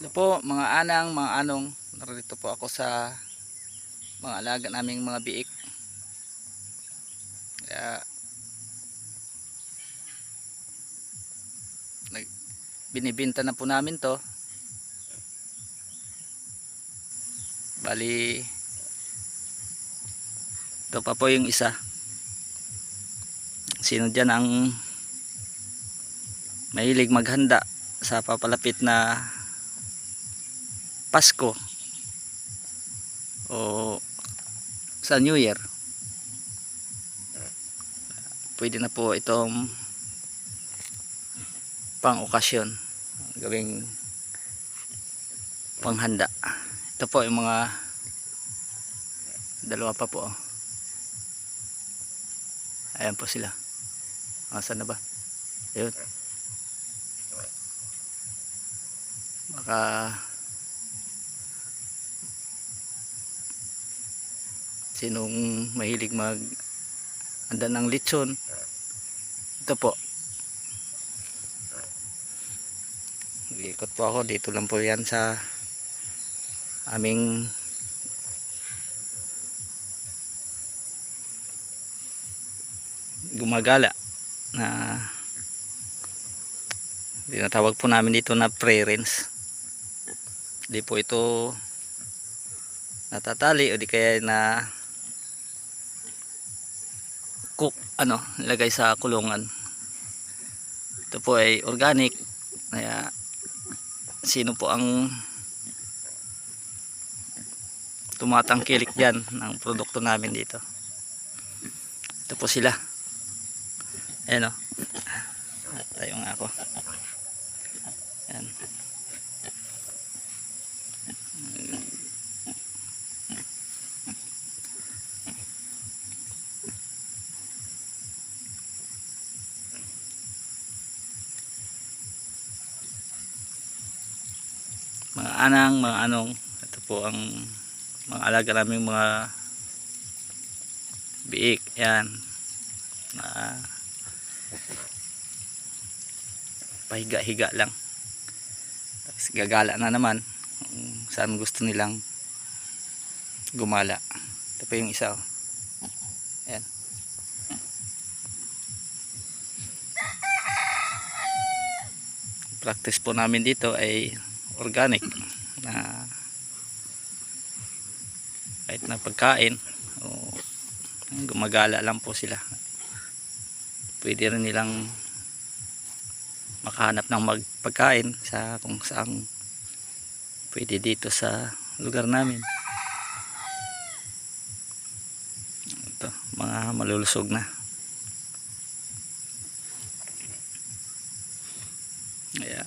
Ito po mga anang, mga anong, narito po ako sa mga alaga naming mga biik. Kaya nag, binibinta na po namin to. Bali ito pa po yung isa. Sino dyan ang mahilig maghanda sa papalapit na Pasko. O sa New Year. Pwede na po itong pang okasyon gawing panghanda. Ito po yung mga dalawa pa po oh. ayan po sila. Asan na ba? Ayun. Baka sinong mahilig mag anda ng lechon. Ito po. Ikot po ako. Dito lang po yan sa aming gumagala na tinatawag po namin dito na pre-rinse. Di po ito natatali o di kaya na cook ano lagay sa kulungan. Ito po ay organic. Kaya sino po ang tumatangkilik dyan ng produkto namin dito? Ito po sila. Ayan o tayo nga ako. Ayan anang, mga anong. Ito po ang mga alaga namin mga biik. Yan. Na pahiga-higa lang. Tapos gagala na naman saan gusto nilang gumala. Ito pa yung isa oh. yan practice po namin dito ay organic na kahit na pagkain o gumagala lang po sila. Pwede rin nilang makahanap ng magpagkain sa kung saan pwede dito sa lugar namin. Ito mga malulusog na kaya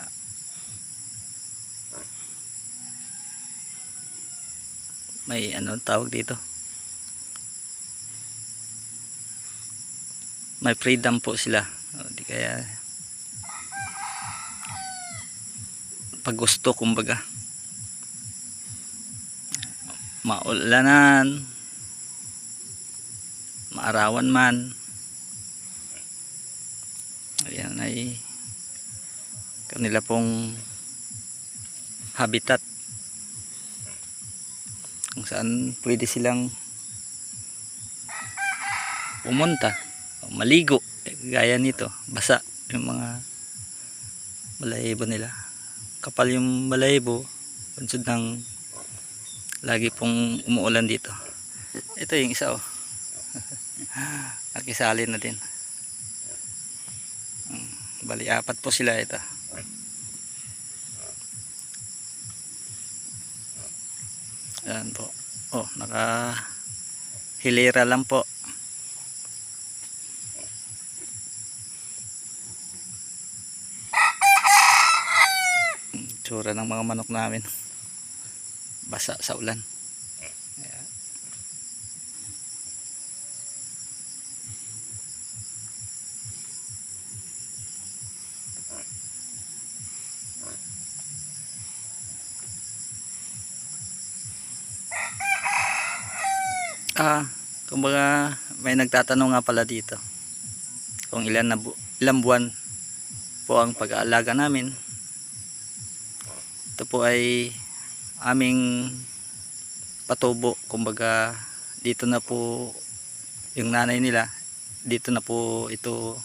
may ano tawag dito? May freedom po sila. O, di kaya pag gusto kumbaga. Maulanan. Maarawan man. Ayan ay kanila pong habitat kung saan pwede silang pumunta. Maligo. Gaya nito. Basa yung mga balahibo nila. Kapal yung balahibo pansod ng lagi pong umuulan dito. Ito yung isa oh. Nakisali na din. Hmm, bali apat po sila ito. Ayan po. Oh, naka hilera lang po. Tsura ng mga manok namin. Basa sa ulan. Ah, kumbaga may nagtatanong nga pala dito. Kung ilan na bu- ilang buwan po ang pag-aalaga namin. Ito po ay aming patubo kumbaga dito na po yung nanay nila dito na po ito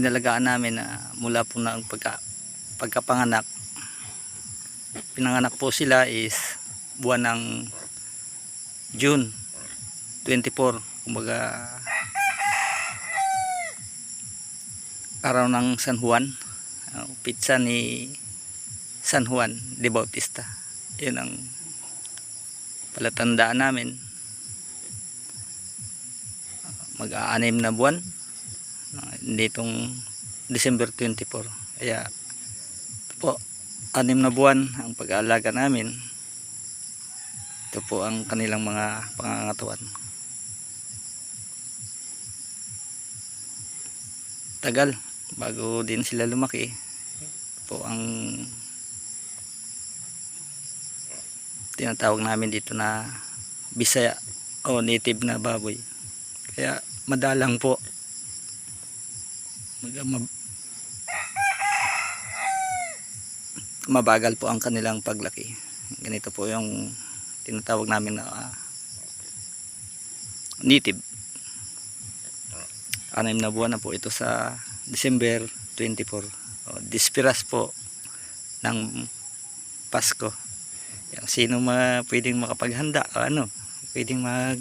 inalagaan namin na mula po ng pagka, pagkapanganak pinanganak po sila is buwan ng June 24 kumbaga araw ng San Juan uh, pizza ni San Juan de Bautista. Yun ang palatandaan namin. Mag-aanim na buwan uh, nitong December 24 kaya po anim na buwan ang pag-aalaga namin ito po ang kanilang mga pangangatawan tagal bago din sila lumaki ito po ang tinatawag namin dito na bisaya o native na baboy. Kaya madalang po. Mabagal po ang kanilang paglaki. Ganito po yung tinatawag namin na ah, native. Anim na buwan na po ito sa December 24 o, dispiras po ng Pasko. Yung sino ma pwedeng makapaghanda o ano pwedeng mag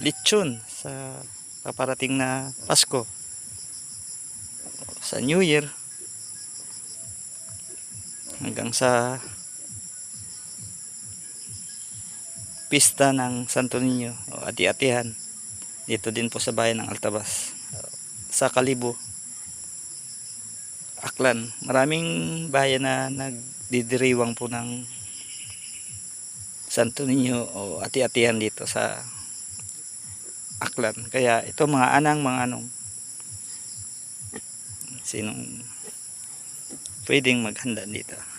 lechon sa paparating na Pasko. Sa New Year. Hanggang sa pista ng Santo Niño. O ati-atihan. Dito din po sa bayan ng Altabas. Sa Kalibo. Aklan. Maraming bayan na nagdidiriwang po ng Santo Niño o ati-atihan dito sa Aklan. Kaya ito mga anang mga anong. Sinong pwedeng maghanda dito